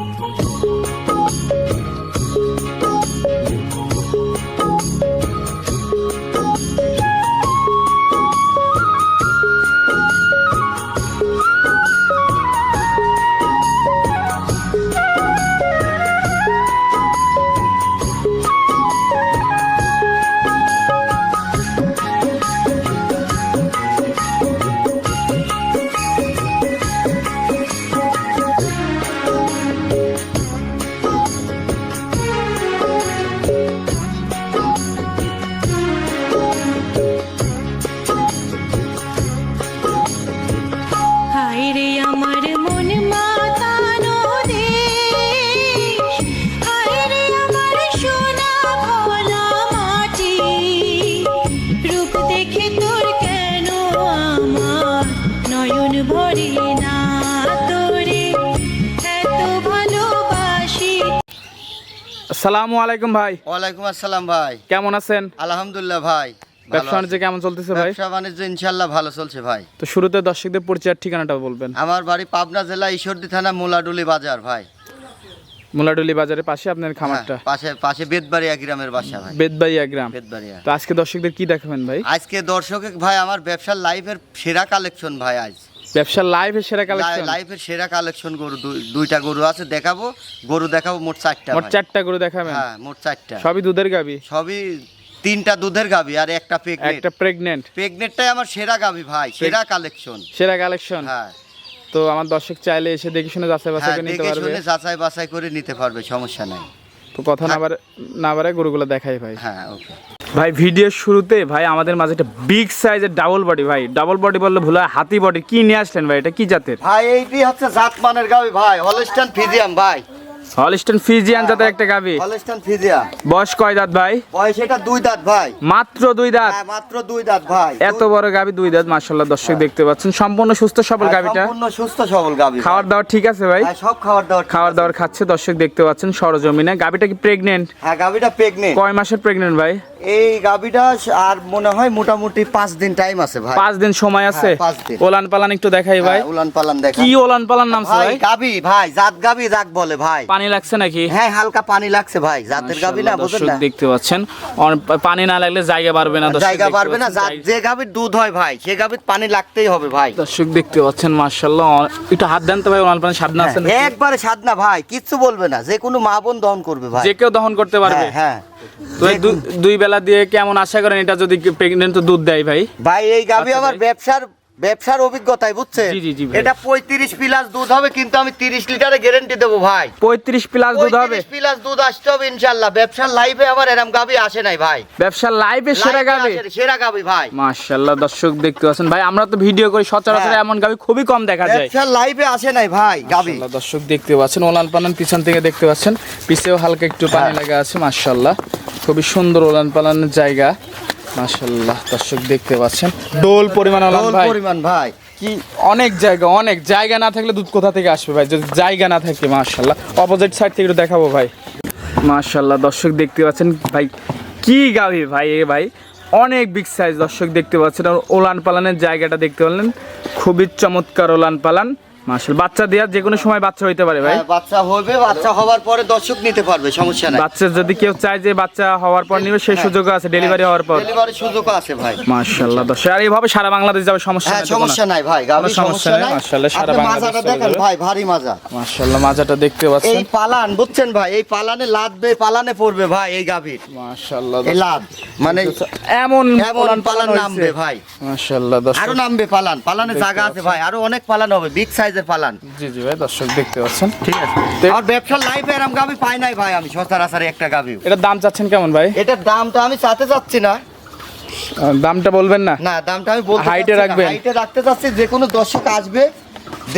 হায় রে আমার মন মাতানো দেশ আমার সোনা ভোলা মাটি রূপ দেখে তোর কেন আমার নয়ন ভরে না তোরে এত ভালোবাসি আসসালামু আলাইকুম ভাই। ওয়ালাইকুম আসসালাম ভাই। কেমন আছেন? আলহামদুলিল্লাহ ভাই। ব্যবসা বাণিজ্য কেমন চলতেছে ভাই? ব্যবসা বাণিজ্য ইনশাল্লাহ ভালো চলছে ভাই। তো শুরুতে দর্শকদের পরিচয়ের ঠিকানাটা বলবেন। আমার বাড়ি পাবনা জেলা ঈশ্বরদী থানা মোলাডুলি বাজার ভাই। মুলাডুলি বাজারের পাশে আপনার খামারটা? হ্যাঁ, পাশে পাশে বেদবাড়িয়া গ্রামের বাসা ভাই। বেদবাইয়া গ্রাম। বেদবাড়িয়া তো আজকে দর্শকদের কি দেখাবেন ভাই? আজকে দর্শকে ভাই আমার ব্যবসার লাইফের সেরা কালেকশন ভাই আজ। ব্যবসার লাইভে সেরা কালেকশন? লাইফের সেরা কালেকশন গরু দুই- দুইটা গরু আছে দেখাবো। গরু দেখাবো মোট চারটা মোট চারটা গরু দেখাবেন? হ্যাঁ মোট চারটা। সবই দুধের গাবি? সবই তিনটা দুধের গাবি আর একটা প্রেগনেন্ট একটা প্রেগনেন্ট প্রেগনেন্টটাই আমার সেরা গাবি ভাই সেরা কালেকশন সেরা কালেকশন হ্যাঁ। তো আমার দর্শক চাইলে এসে দেখে শুনে যাচাই বাছাই হ্যাঁ করে নিতে পারবে। শুনে যাচাই বাছাই করে নিতে পারবে সমস্যা নাই। তো কথা না বারে না বারে গরুগুলো দেখাই ভাই। হ্যাঁ ওকে ভাই ভিডিওর শুরুতে ভাই আমাদের মাঝে একটা বিগ সাইজের ডাবল বডি ভাই। ডাবল বডি বললে ভুল হয় হাতি বডি কি নিয়ে আসলেন ভাই? এটা কি জাতের? ভাই এইটি হচ্ছে জাতমানের গাবি ভাই হলস্টান ফিজিয়াম ভাই। হলিস্টন ফিজিয়ান জাতের একটা গাবি হলস্টান ফিজিয়াম বয়স কয় দাঁত ভাই? বয়স এটা দুই দাঁত ভাই। মাত্র দুই দাঁত? হ্যাঁ মাত্র দুই দাঁত ভাই। এত বড় গাবি দুই দাঁত মাশাল্লাহ দর্শক দেখতে পাচ্ছেন। সম্পূর্ণ সুস্থ সবল হ্যাঁ, গাবিটা সম্পূর্ণ সুস্থ সবল গাবি খাওয়ার দাওয়ার ঠিক আছে ভাই? হ্যাঁ সব দাবার ঠিক খাওয়ার দাওয়ার খাচ্ছে দর্শক দেখতে পাচ্ছেন সরজমিনে। গাবিটা কি প্রেগনেন্ট হ্যাঁ গাবিটা প্রেগনেন্ট কয় মাসের প্রেগনেন্ট ভাই? এই গাবিটা আর মনে হয় মোটামুটি পাঁচ দিন টাইম আছে ভাই। পাঁচ দিন সময় আছে? হ্যাঁ। ওলান পালান একটু দেখাই ভাই। হ্যাঁ, উলান পালান দেখা কি ওলান পালান ভাই ভাই? গাবি ভাই জাত গাবি জাক বলে ভাই। পানি লাগছে নাকি? হ্যাঁ হালকা পানি লাগছে ভাই জাতের গাবি না মাশাআল্লাহ, দর্শক না? দেখতে পাচ্ছেন। পানি না লাগলে জায়গা পারবে না জায়গা পারবে না জাত যে গাবির দুধ হয় ভাই সে গাবির পানি লাগতেই হবে ভাই। দর্শক দেখতে পাচ্ছেন মার্শাল্লাহ একটু হাত দেন তো ভাই ওলান পালান সাধনা আছে নাকি? একবারে সাধনা ভাই কিচ্ছু বলবে না যে কোনো মা বোন দহন করবে ভাই। যে কেউ দহন করতে পারবে। হ্যাঁ। হ্যাঁ তো এই দু- দুই বেলা দিয়ে কেমন আশা করেন এটা যদি প্রেগনেন্ট দুধ দেয় ভাই? ভাই এই গাবি আচ্ছা, আমার ব্যবসার ব্যবসার অভিজ্ঞতায় ভাই। এটা পঁয়ত্রিশ প্লাস দুধ হবে কিন্তু আমি তিরিশ লিটারে গ্যারেন্টি দেবো ভাই। পঁয়ত্রিশ প্লাস দুধ হবে? প্লাস দুধ আসতে হবে ইনশাল্লাহ ব্যবসার লাইফে আবার এরম গাবি আসে নাই ভাই। ব্যবসার লাইভে সেরা গাবে সেরা গাবি ভাই। মাশাল্লাহ দর্শক দেখতে পাচ্ছেন। ভাই আমরা তো ভিডিও করি সচরাচর হ্যাঁ। এমন গাবি খুবই কম দেখা যায়। ব্যবসার লাইফে আসে নাই ভাই গাবি দর্শক দেখতে পাচ্ছেন ওলান পালান পিছন থেকে দেখতে পাচ্ছেন। পিছেও হালকা একটু পানি হ্যাঁ। লাগা আছে মাশাল্লাহ খুবই সুন্দর ওলান পালানের জায়গা। মাশাল্লাহ দর্শক দেখতে পাচ্ছেন। ডোল পরিমাণ ডোল পরিমাণ ভাই। কি অনেক জায়গা অনেক। জায়গা না থাকলে দুধ কোথা থেকে আসবে ভাই? যদি জায়গা না থাকে মাশাল্লাহ অপোজিট সাইড থেকে একটু দেখাবো ভাই। মাশাল্লাহ দর্শক দেখতে পাচ্ছেন ভাই কি গাভি ভাই এ ভাই? অনেক বিগ সাইজ দর্শক দেখতে পাচ্ছেন। আর ওলান পালানের জায়গাটা দেখতে পারলেন খুবই চমৎকার ওলান পালান। মাশাল বাচ্চা দেওয়ার যে কোনো সময় বাচ্চা হইতে পারে ভাই। হ্যাঁ, বাচ্চা হবে বাচ্চা হওয়ার পরে দর্শক নিতে পারবে সমস্যা নাই। বাচ্চা যদি কেউ চায় যে বাচ্চা হওয়ার পর নিবে সেই সুযোগ আছে ডেলিভারি হওয়ার পর। ডেলিভারি সুযোগ আছে ভাই। মাশাল্লাহ দর্শক আর এইভাবে সারা বাংলাদেশ যাবে সমস্যা হ্যাঁ নেই? সমস্যা নাই ভাই গাবি সমস্যা নাই। মাশাআল্লাহ, সারা বাংলাদেশ মাজাটা দেখেন ভাই ভারী মাজা। মাশাল্লাহ মাজাটা দেখতে এই পালান বুঝছেন ভাই এই পালানে লাদবে পালানে পড়বে ভাই এই গাভীর। মাশাল্লাহ এই লাদ মানে এমন এমন পালান নামবে ভাই। মাশাল্লাহ দর্শক। আরও নামবে পালান পালানে জায়গা আছে ভাই আরও অনেক পালান হবে বিগ সাইজের পালান জি জি ভাই দর্শক দেখতে পাচ্ছেন। ঠিক আছে। আর ব্যবসার লাইফে এরকম গাবি পাই নাই ভাই আমি সচরাচর একটা গাবি এটার দাম চাচ্ছেন কেমন ভাই? এটার দামটা আমি চাতে চাচ্ছি না। দামটা বলবেন না? না দামটা আমি বলতে হাইটে রাখবেন? হাইটে রাখতে চাচ্ছি যে কোনো দর্শক আসবে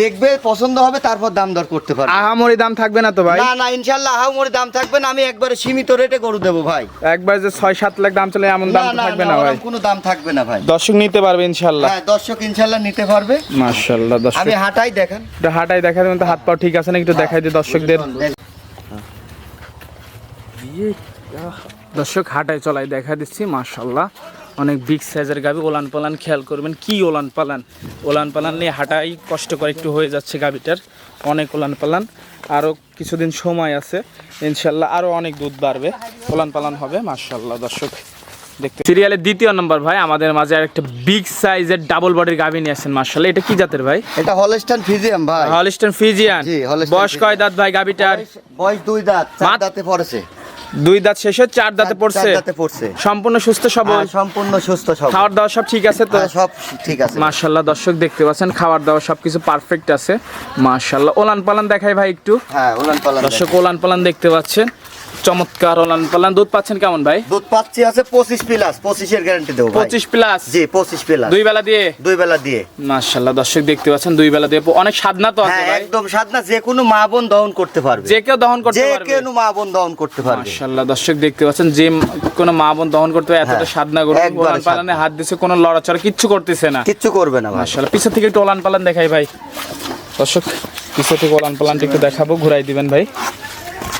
দেখবে পছন্দ হবে তারপর দাম দর করতে পারবে। আহামরি দাম থাকবে না তো ভাই? না না ইনশাল্লাহ হাউমরি দাম থাকবে না আমি একবারে সীমিত রেটে গরু দেবো ভাই। একবার যে ছয় সাত লাখ দাম চলে এমন দাম থাকবে না ভাই? কোনো দাম থাকবে না ভাই। দর্শক নিতে পারবে ইনশাল্লাহ। হ্যাঁ দর্শক ইনশাল্লাহ নিতে পারবে। মাশাল্লাহ দর্শক। আমি হাঁটাই দেখেন। একটু হাঁটাই দেখা দেবেন তো হাত পাও ঠিক আছে না একটু দেখাই দিই দর্শকদের? দর্শক হাঁটাই চলাই দেখা দিচ্ছি মাশাল্লাহ। অনেক বিগ সাইজের গাবি ওলান পালান খেয়াল করবেন কি ওলান পালান। ওলান পালান নিয়ে হাঁটাই কষ্ট করে একটু হয়ে যাচ্ছে গাবিটার। অনেক ওলান পালান। আরও কিছুদিন সময় আছে ইনশাল্লাহ আরও অনেক দুধ বাড়বে। ওলান পালান হবে মার্শাল্লাহ দর্শক। দেখতে সিরিয়ালের দ্বিতীয় নম্বর ভাই আমাদের মাঝে একটা বিগ সাইজের ডাবল বডির গাবি নিয়ে আসছেন মার্শাল্লাহ এটা কি জাতের ভাই? এটা হলস্টান ফিজিয়াম ভাই। হলিস্টন ফিজিয়ান বয়স কয় দাঁত ভাই গাবিটার? বয়স দুই দাঁত চার দাঁতে পড়েছে। দুই দাঁত শেষে চার দাঁতে পড়ছে। চার দাঁতে পড়ছে। সম্পূর্ণ সুস্থ সবল হ্যাঁ, সম্পূর্ণ সুস্থ সব। খাওয়ার দাওয়া সব ঠিক আছে তো? হ্যাঁ, সব ঠিক আছে। মাশাআল্লাহ দর্শক দেখতে পাচ্ছেন খাওয়ার দাওয়া সবকিছু পারফেক্ট আছে। মাশাআল্লাহ ওলান পালান দেখাই ভাই একটু। হ্যাঁ ওলান পালান দর্শক ওলান পালান দেখতে পাচ্ছেন। চমৎকার পালান। দুধ পাচ্ছেন কেমন ভাই? দুধ পাচ্ছি আছে পঁচিশ প্লাস পঁচিশের গ্যারান্টি দেবো ভাই। পঁচিশ প্লাস? জি পঁচিশ প্লাস। দুই বেলা দিয়ে? দুই বেলা দিয়ে। দর্শক দেখতে পাচ্ছেন দুই বেলা দিয়ে। অনেক সাধনা তো আছে হ্যাঁ ভাই। একদম সাধনা যে কোনো মা বোন দহন করতে পারবে। যে কেউ দহন করতে যে পারবে। কোনো মা বোন দহন করতে পারবে। দর্শক দেখতে পাচ্ছেন যে ম- কোনো মা বোন দহন করতে পারে এতটা হ্যাঁ, সাধনা করে একবারে ওলান পালানে হাত দিছে কোনো লড়াচড়া কিচ্ছু করতেছে না। কিচ্ছু করবে না ভাই। মার্শাল্লাহ পিছন থেকে একটু ওলান পালান দেখাই ভাই। দর্শক পিছন থেকে ওলান পালানটা একটু দেখাবো ঘুরাই দিবেন ভাই।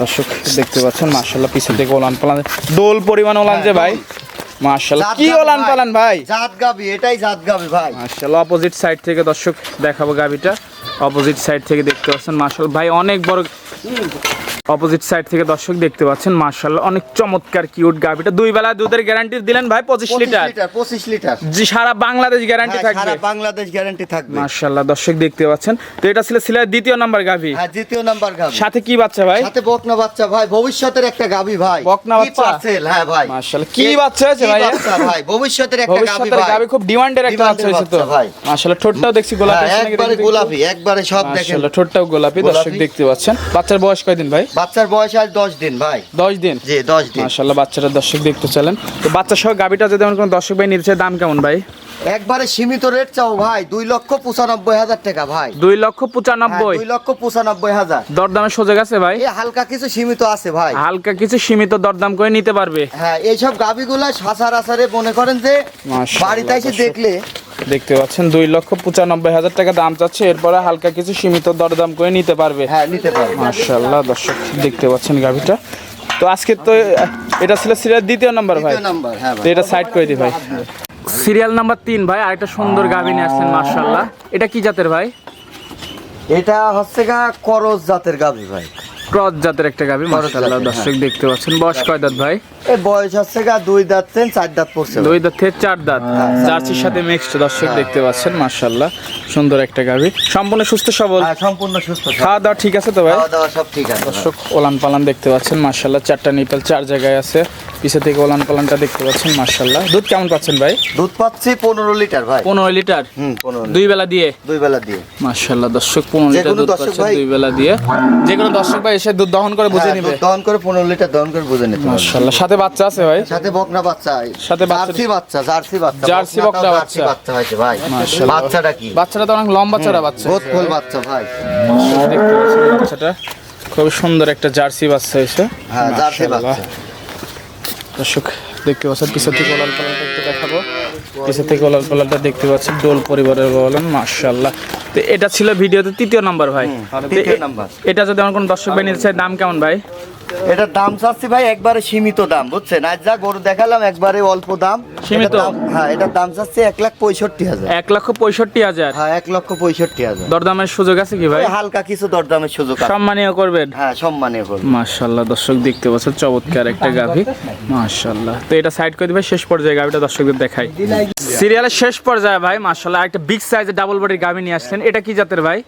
দর্শক দেখতে পাচ্ছেন মার্শাল্লাহ পিছন থেকে ওলান পালান। দোল পরিমাণ ওলান যে ভাই। মার্শাল্লাহ কি ওলান পালান ভাই? জাত গাবি এটাই জাত গাবি ভাই। মার্শাল্লাহ অপোজিট সাইড থেকে দর্শক দেখাবো গাবিটা। অপোজিট সাইড থেকে দেখতে পাচ্ছেন মার্শাল ভাই অনেক বড় অপোজিট সাইড থেকে দর্শক দেখতে পাচ্ছেন মার্শাল্লাহ অনেক চমৎকার কিউট গাবিটা দুই বেলা দুধের গ্যারান্টি দিলেন ভাই পঁচিশ 25 লিটার। পঁচিশ লিটার। জি সারা বাংলাদেশ গ্যারান্টি থাকবে। সারা বাংলাদেশ গ্যারান্টি থাকবে। মার্শাল্লাহ দর্শক দেখতে পাচ্ছেন। তো এটা ছিল সিলেটের দ্বিতীয় নাম্বার গাভি। হ্যাঁ দ্বিতীয় নাম্বার গাবি সাথে কি বাচ্চা ভাই? সাথে বকনা বাচ্চা ভাই ভবিষ্যতের একটা গাবি ভাই। বকনা কি বাচ্চা? parcel, হ্যাঁ ভাই। মার্শাল্লাহ কি বাচ্চা হয়েছে ভাই? বাচ্চা ভাই? ভবিষ্যতের একটা ভবিষ্যতের ভাই। গাভি খুব ডিমান্ডের একটা বাচ্চা হয়েছে তো। ভাই। মার্শাল্লাহ ঠোঁটটাও দেখছি গোলাপি হ্যাঁ, একবারে গোলাপি একবারে সব দেখেন। মার্শাল্লাহ ঠোঁটটাও গোলাপি দর্শক দেখতে পাচ্ছেন। বাচ্চার বয়স কয়দিন ভাই? বাচ্চার বয়স আজ দশ দিন ভাই। দশ দিন? জি দশ দিন। মাশাল্লাহ বাচ্চাটা দর্শক দেখতে চলেন তো বাচ্চা সহ গাবিটা যদি আমার কোনো দর্শক ভাই নিতে চায় দাম কেমন ভাই? একবারে সীমিত রেট চাও ভাই। দুই লক্ষ পঁচানব্বই হাজার টাকা ভাই। দুই লক্ষ হ্যাঁ, পঁচানব্বই দুই লক্ষ পঁচানব্বই হাজার। দরদামের সোজা গেছে ভাই? হালকা কিছু সীমিত আছে ভাই। হালকা কিছু সীমিত দরদাম করে নিতে পারবে। হ্যাঁ এইসব গাবিগুলা সাসার আসারে মনে করেন যে বাড়িতে এসে দেখলে দেখতে পাচ্ছেন দুই লক্ষ পঁচানব্বই হাজার টাকা দাম চাচ্ছে। এরপরে হালকা কিছু সীমিত দরদাম করে নিতে পারবে। হ্যাঁ নিতে পারবে। মাশাল্লাহ দর্শক দেখতে পাচ্ছেন গাভিটা। তো আজকে তো এটা ছিল সিরিয়াল দ্বিতীয় নাম্বার ভাই। দ্বিতীয় নাম্বার হ্যাঁ তো এটা সাইড করে দিই ভাই। সিরিয়াল নাম্বার তিন ভাই আরেকটা সুন্দর গাভি নিয়ে আসছেন মার্শাল্লাহ এটা কি জাতের ভাই? এটা হচ্ছে গা করজ জাতের গাবি ভাই। ক্রস জাতের একটা গাভি জাতের, দর্শক দেখতে পাচ্ছেন। বয়স কয় দাঁত ভাই? এই বয়স হচ্ছে গা দুই দাঁত চেন চার দাঁত পড়ছে। দুই দাঁত থেকে চার দাঁত। হ্যাঁ, জার্সির সাথে মিক্সড দর্শক দেখতে পাচ্ছেন মার্শাল্লাহ সুন্দর একটা গাভি সম্পূর্ণ সুস্থ সবল? হ্যাঁ সম্পূর্ণ সুস্থ খাওয়া দাওয়া ঠিক আছে তো ভাই? খাওয়া দাওয়া সব ঠিক আছে দর্শক ওলান পালান দেখতে পাচ্ছেন মার্শাল্লাহ চারটা নিপেল চার জায়গায় আছে। পিছে থেকে ওলান পালানটা দেখতে পাচ্ছেন মার্শাল্লাহ দুধ কেমন পাচ্ছেন ভাই? দুধ পাচ্ছি পনেরো লিটার ভাই। পনেরো লিটার? হুম পনেরো দুই বেলা দিয়ে? দুই বেলা দিয়ে। মার্শাল্লাহ দর্শক পনেরো লিটার দুধ পাচ্ছেন দুই বেলা দিয়ে। যে কোনো দর্শক ভাই এসে দুধ দহন করে বুঝে হ্যাঁ, নিবে। দহন করে পনেরো লিটার দহন করে বুঝে নিতে। মার্শাল্লাহ সাথে বাচ্চা আছে ভাই? সাথে বকনা বাচ্চা। সাথে বাচ্চা- জার্সি বাচ্চা জার্সি বাচ্চা। জার্সি বকনা বাচ্চা। বাচ্চা হয়েছে ভাই। মাশাআল্লাহ। বাচ্চাটা কি? বাচ্চাটা তো অনেক লম্বা চড়া বাচ্চা। বহুত ফুল বাচ্চা ভাই। দেখতে পাচ্ছেন বাচ্চাটা। খুব সুন্দর একটা জার্সি বাচ্চা হয়েছে। হ্যাঁ জার্সি মাশাআল্লাহ। বাচ্চা। দর্শক দেখতে পাচ্ছেন পিছের থেকে পালানটা দেখাবো। পিছের থেকে গোলাল পালানটা দেখতে পাচ্ছেন ডোল পরিবারের বলেন মার্শাল্লাহ তো এটা ছিল ভিডিওতে তৃতীয় নাম্বার ভাই। এটা যদি আমার কোনো দর্শক ভাই নিতে চায় দাম কেমন ভাই? এটার দাম চাচ্ছি ভাই একবারে সীমিত দাম বুঝছেন? আজ যা গরু দেখালাম একবারে অল্প দাম। সীমিত? হ্যাঁ এটার দাম চাচ্ছি এক লাখ পঁয়ষট্টি হাজার। এক লক্ষ পঁয়ষট্টি হাজার? হ্যাঁ এক লক্ষ পঁয়ষট্টি হাজার। দরদামের সুযোগ আছে কি ভাই? হালকা কিছু দরদামের সুযোগ সম্মানীয় করবেন? হ্যাঁ সম্মানীয় করব মাশাল্লাহ দর্শক দেখতে পাচ্ছেন চমৎকার একটা গাভী। মাশাল্লাহ তো এটা সাইড করে দিবে শেষ পর্যায়ে গাভীটা দর্শকদের দেখাই। সিরিয়ালের শেষ পর্যায়ে ভাই মাশাল্লাহ একটা বিগ সাইজের ডাবল বডির গাভী নিয়ে আসছেন। এটা কি জাতের ভাই?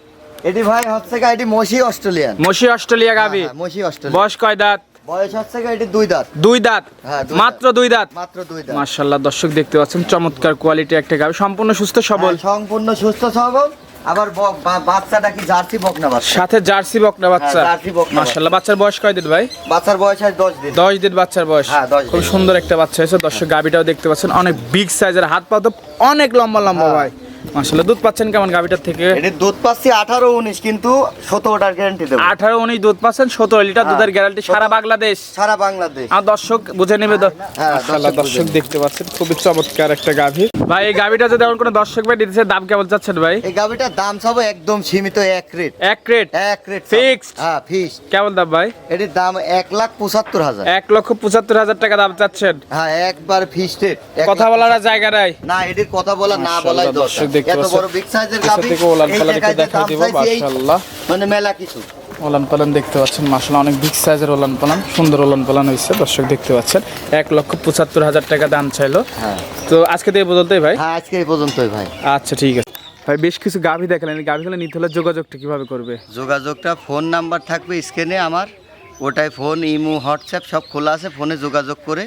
এটি ভাই হচ্ছে এটি মসি অস্ট্রেলিয়ান। মসি অস্ট্রেলিয়া গাভি হ্যাঁ, মসি অস্ট্রেলিয়ান বয়স কয় দাঁত? বয়স হচ্ছে এটি দুই দাঁত। দুই দাঁত? হ্যাঁ, মাত্র দুই দাঁত? মাত্র দুই দাঁত। মাশাল্লাহ দর্শক দেখতে পাচ্ছেন চমৎকার কোয়ালিটি একটা গাভি সম্পূর্ণ সুস্থ সবল? হ্যাঁ, সম্পূর্ণ সুস্থ সবল। আবার বাচ্চাটা কি জার্সি বকনা বাচ্চা? সাথে জার্সি বকনা বাচ্চা। হ্যাঁ, মাশাল্লাহ বাচ্চার বয়স কয় দিন ভাই? বাচ্চার বয়স আজ দশ দিন। দশ দিন বাচ্চার বয়স। হ্যাঁ, খুব সুন্দর একটা বাচ্চা হয়েছে। দর্শক গাবিটাও দেখতে পাচ্ছেন অনেক বিগ সাইজের হাত পা তো অনেক লম্বা লম্বা হ্যাঁ। ভাই। মাশাল্লাহ দুধ পাচ্ছেন কেমন গাভিটার থেকে? এটির দুধ পাচ্ছি আঠারো উনিশ কিন্তু সতেরোটার গ্যারান্টি দেবো। আঠারো উনিশ দুধ পাচ্ছেন সতেরো লিটার হ্যাঁ। দুধের গ্যারান্টি সারা বাংলাদেশ। সারা বাংলাদেশ। আর দর্শক বুঝে নেবে হ্যাঁ, মাশাআল্লাহ, দর্শক। দেখতে পাচ্ছেন খুবই চমৎকার একটা গাভী। ভাই এই গাভীটা যদি এখন কোনো দর্শক ভাই দিতেছে দাম কেমন চাচ্ছেন ভাই? এই গাভিটার দাম সব একদম সীমিত এক রেট এক রেট এক রেট Fixed? হ্যাঁ ফিক্সড কেমন দাম ভাই? এটির দাম এক লাখ পঁচাত্তর হাজার। এক লক্ষ পঁচাত্তর হাজার টাকা দাম চাচ্ছেন। হ্যাঁ একবার ফিক্সড কথা বলার জায়গা নাই। না এটির কথা বলা না মাশাআল্লাহ, বলাই দর্শক এত বড় বিগ সাইজের এই জায়গায় দেখাই দিব, মাশাআল্লাহ। মানে মেলা কিছু। ওলান পালান দেখতে পাচ্ছেন মাসালা অনেক বিগ সাইজের ওলান পালান সুন্দর ওলান পালান হয়েছে দর্শক দেখতে পাচ্ছেন। এক লক্ষ পঁচাত্তর হাজার টাকা দাম চাইলো। হ্যাঁ। তো আজকে ভাই? হ্যাঁ আজকে এই পর্যন্তই ভাই। আচ্ছা ঠিক আছে। ভাই বেশ কিছু গাভী দেখালেন এই গাভীগুলো নিতে হলে যোগাযোগটা কীভাবে করবে? যোগাযোগটা ফোন নাম্বার থাকবে স্ক্রিনে আমার। ওটায় ফোন ইমো হোয়াটসঅ্যাপ সব খোলা আছে ফোনে যোগাযোগ করে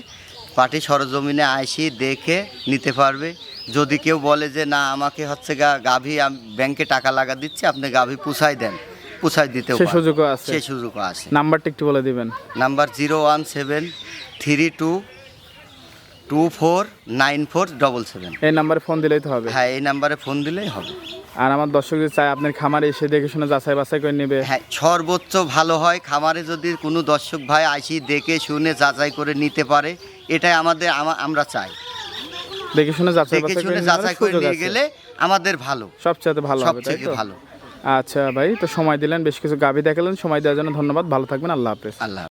পার্টি সরজমিনে আইসি দেখে নিতে পারবে। যদি কেউ বলে যে না আমাকে হচ্ছে গা গাভী ব্যাংকে টাকা লাগা দিচ্ছি আপনি গাভী পুষাই দেন। পুষাই দিতে সে। সুযোগও আছে। সে সুযোগও আছে। নাম্বারটা একটু বলে দিবেন। Number zero one seven three two two four nine four double seven. এই নাম্বারে ফোন দিলেই তো হবে। হ্যাঁ এই নাম্বারে ফোন দিলেই হবে। আর আমার দর্শক যদি চায় আপনার খামারে এসে দেখে শুনে যাচাই বাছাই করে নেবে। হ্যাঁ সর্বোচ্চ ভালো হয় খামারে যদি কোনো দর্শক ভাই আসি দেখে শুনে যাচাই করে নিতে পারে এটাই আমাদের আমরা চাই। দেখে শুনে যাচাই দেখে করে শুনে যাচাই করে নিয়ে গেলে আমাদের ভালো। সবচেয়ে ভালো হবে তাই তো? ভালো। আচ্ছা ভাই তো সময় দিলেন বেশ কিছু গাভী দেখালেন সময় দেওয়ার জন্য ধন্যবাদ ভালো থাকবেন আল্লাহ হাফেজ। আল্লাহ